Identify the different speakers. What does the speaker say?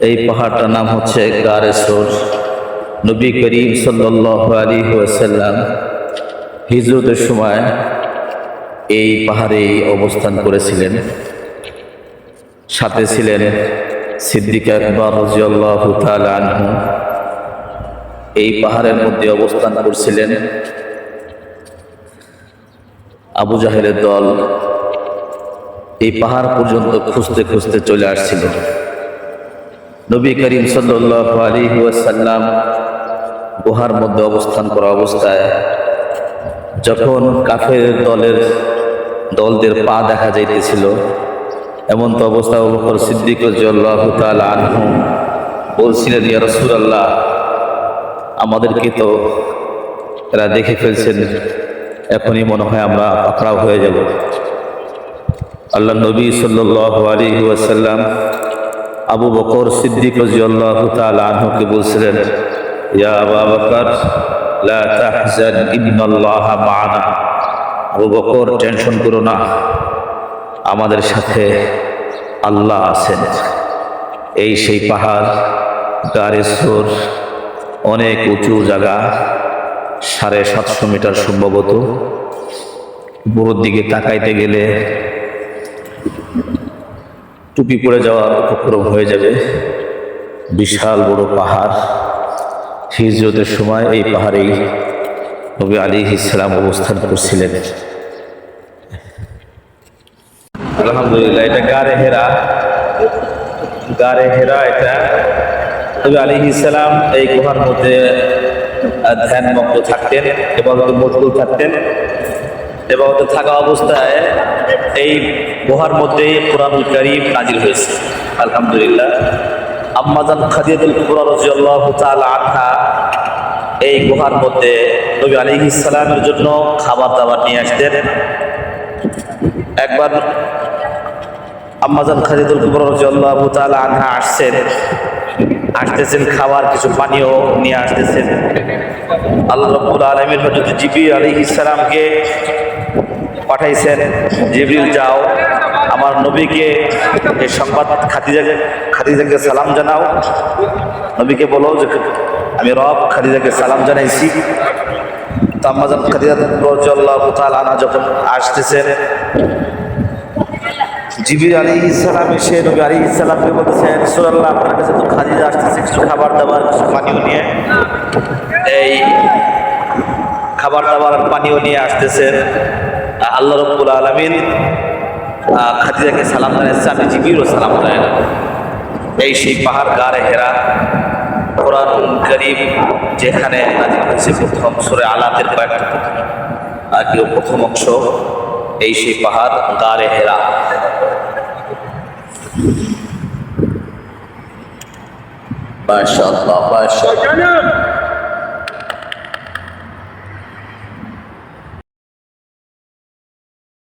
Speaker 1: এই পাহাড়টার নাম হচ্ছে গারেশ্বর। নবী করিম সাল্লাহ আলী হিজরতের সময় এই পাহাড়ে অবস্থান করেছিলেন। সাথে ছিলেন সিদ্দিক আকবর রাজিয়াল্লাহ তাআলা আনহু। এই পাহাড়ের মধ্যে অবস্থান করছিলেন আবু জাহেলের দল। এই পাহাড় পর্যন্ত খুঁজতে খুঁজতে চলে আসছিল নবী করিম আলী ওয়াসাল্লাম গুহার মধ্যে অবস্থান করা অবস্থায় যখন কাফের দলের দলদের পা দেখা যাইতেছিল, এমন তো অবস্থা অবকর সিদ্দিক আনহু বলছিলেন, ইয়া রাসূলুল্লাহ, আমাদেরকে তো এরা দেখে ফেলছেন, এখনই মনে হয় আমরা পাকড়াও হয়ে যাব। আল্লাহ নবী সাল্লাল্লাহু আলাইহি ওয়াসাল্লাম আবু বকর সিদ্দিক রাদিয়াল্লাহু তাআলা আনহুকে বলছিলেন, ইয়া Abu Bakr Abu Bakr, tension করো না, আমাদের সাথে আল্লাহ আছেন। এই সেই পাহাড় গারেশ্বর অনেক উঁচু জায়গা, সাড়ে সাতশো মিটার সম্ভবত। উপরের দিকে তাকাইতে গেলে টুপি পড়ে যাওয়া উপক্রম হয়ে যাবে। বিশাল বড় পাহাড়। হিজরতের সময় এই পাহাড়েই নবী আলী ইসলাম অবস্থান করছিলেন। আলহামদুলিল্লাহ, এটা গারে হেরা। গারে হেরা এটা। নবী আলী ইসলাম এই গুহার মধ্যে ধ্যান মগ্ন থাকতেন এবং মজগুল থাকতেন। এবং থাকা অবস্থায় এই গুহার মধ্যে কোরআনুল করিম নাজির হয়েছে। আলহামদুলিল্লাহ। আম্মাজান খাদিয়াতুল কুবরা রাদিয়াল্লাহু তাআলা আনহা এই গুহার মধ্যে নবী আলাইহিস সালামের জন্য খাবার দাবার নিয়ে আসতেন। একবার আম্মাজান খাদিদুল কুবরা রাদিয়াল্লাহু তাআলা আনহা আসছেন। আসতেছেন খাবার, কিছু পানীয় নিয়ে আসতেছেন। আল্লাহ রাব্বুল আলামিন হযরত জিবরিল আলাইহিস সালামকে পাঠাইছেন, জিবরিল যাও, আমার নবীকে এই সংবাদ খাদিজাকে খাদিজাকে সালাম জানাও। নবীকে বলো যে, আমি রব খাদিজাকে সালাম জানাইছি। তো আম্মাজান খাদিজা আনহা যখন আসতেছেন জিবির আলী ইসলাম এসে নবী আলী ইসলামকে বলতেছেন, সুরাল্লাহ, আপনার কাছে তো খাদিজা আসতেছে, কিছু খাবার দাবার, কিছু পানীয় নিয়ে। এই খাবার দাবার, পানীয় নিয়ে আসতেছেন। আল্লাহ রব্বুল আলমিন খাদিজাকে সালাম জানাচ্ছে আমি জিবিরও সালাম জানাই এই সেই পাহাড় গাড়ে হেরা কোরআন করিম, যেখানে নাজিল হয়েছে প্রথম সুরে আলাতের কয়েকটা আর প্রথম অংশ, এই সেই পাহাড় গাড়ে হেরা। মাশাআল্লাহ মাশাআল্লাহ।